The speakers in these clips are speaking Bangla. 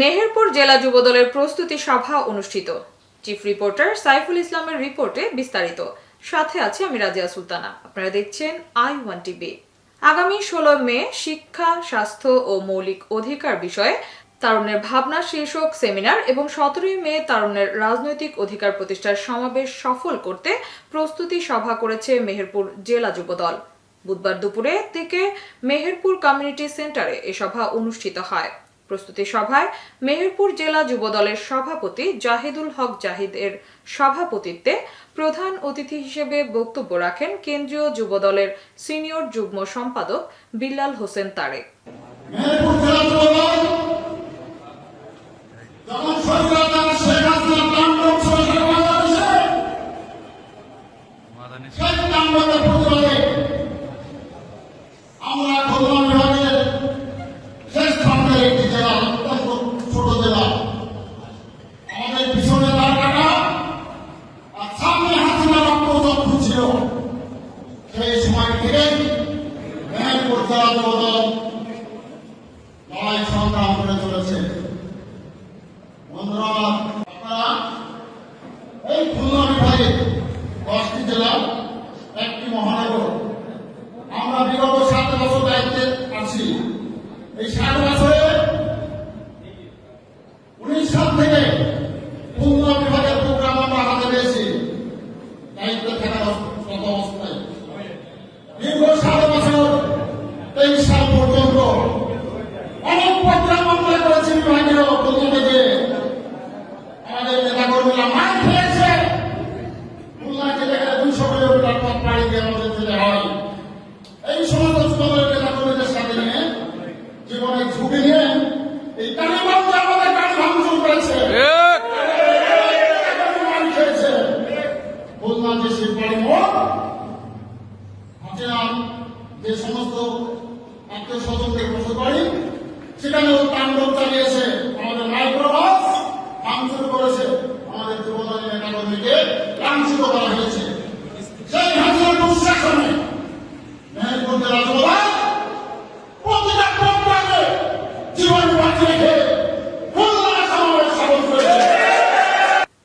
মেহেরপুর জেলা যুবদলের প্রস্তুতি সভা অনুষ্ঠিত। চিফ রিপোর্টার সাইফুল ইসলামের রিপোর্টে বিস্তারিত। সাথে আছে আমি রাজিয়া সুলতানা। আপনারা দেখছেন আই ওয়ান টিভি। আগামী ষোলো মে শিক্ষা, স্বাস্থ্য ও মৌলিক অধিকার বিষয়ে তারুণ্যের ভাবনা শীর্ষক সেমিনার এবং সতেরোই মে তারুণ্যের রাজনৈতিক অধিকার প্রতিষ্ঠার সমাবেশ সফল করতে প্রস্তুতি সভা করেছে মেহেরপুর জেলা যুবদল। বুধবার দুপুরে থেকে মেহেরপুর কমিউনিটি সেন্টারে এ সভা অনুষ্ঠিত হয়। প্রস্তুতি সভায় মেহেরপুর জেলা যুবদলের সভাপতি জাহিদুল হক জাহিদের সভাপতিত্বে প্রধান অতিথি হিসেবে বক্তব্য রাখেন কেন্দ্রীয় যুবদলের সিনিয়র যুগ্ম সম্পাদক বিল্লাল হোসেন তারেক হাসিনা তাণ্ডব চলেছে বাংলাদেশে, সেই তাণ্ডবের প্রতিবাদে আমরা খুলনা বিভাগের শেষ খণ্ডের একটি জেলা অত্যন্ত ছোট জেলা আমাদের পিছনে তার কাটা আর সামনে হাসিনা রক্তচক্ষু ছিল সেই সময় থেকে এই খুলনা বিভাগে দশটি একটি মহানগর। আমরা বিগত সাত বছর দায়িত্বে আছি। এই সাত যে শিববাড়ি মোড় যে সমস্ত আত্মীয় স্বজনকে বসে করি সেখানেও তাণ্ডব চালিয়েছে আমাদের মাইক্রোবাস ভাঙচুর করেছে আমাদের যুবদলের নেতা লাঞ্ছিত করা হয়েছে সেই হাসিনার দুঃশাসনে মেহেরপুর জেলা যুবদল প্রতিটা প্রোগ্রামে জীবন বাঁচিয়ে রেখে খুলনা সমাবেশ সফল করেছে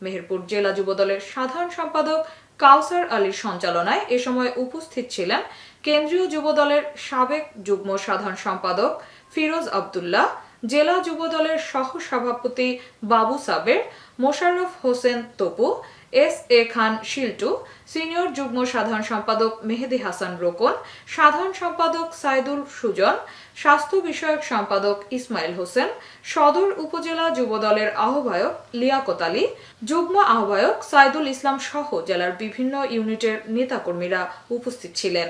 মেহেরপুর জেলা যুবদলের সাধারণ সম্পাদক কাউসার আলীর সঞ্চালনায় এ সময় উপস্থিত ছিলেন কেন্দ্রীয় যুবদলের সাবেক যুগ্ম সাধারণ সম্পাদক ফিরোজ আব্দুল্লাহ জেলা যুবদলের সহ সভাপতি Babu Saber, Mosharraf Hossain Topu S A Khan Shiltu, senior যুগ্ম সাধারণ সম্পাদক মেহেদি হাসান রোকন, সাধারণ সম্পাদক সাইদুল সুজন, স্বাস্থ্য বিষয়ক সম্পাদক ইসমাইল হোসেন, সদর উপজেলা যুবদলের আহ্বায়ক লিয়াকত আলী, যুগ্ম আহ্বায়ক সাইদুল ইসলাম সহ জেলার বিভিন্ন ইউনিটের নেতাকর্মীরা উপস্থিত ছিলেন।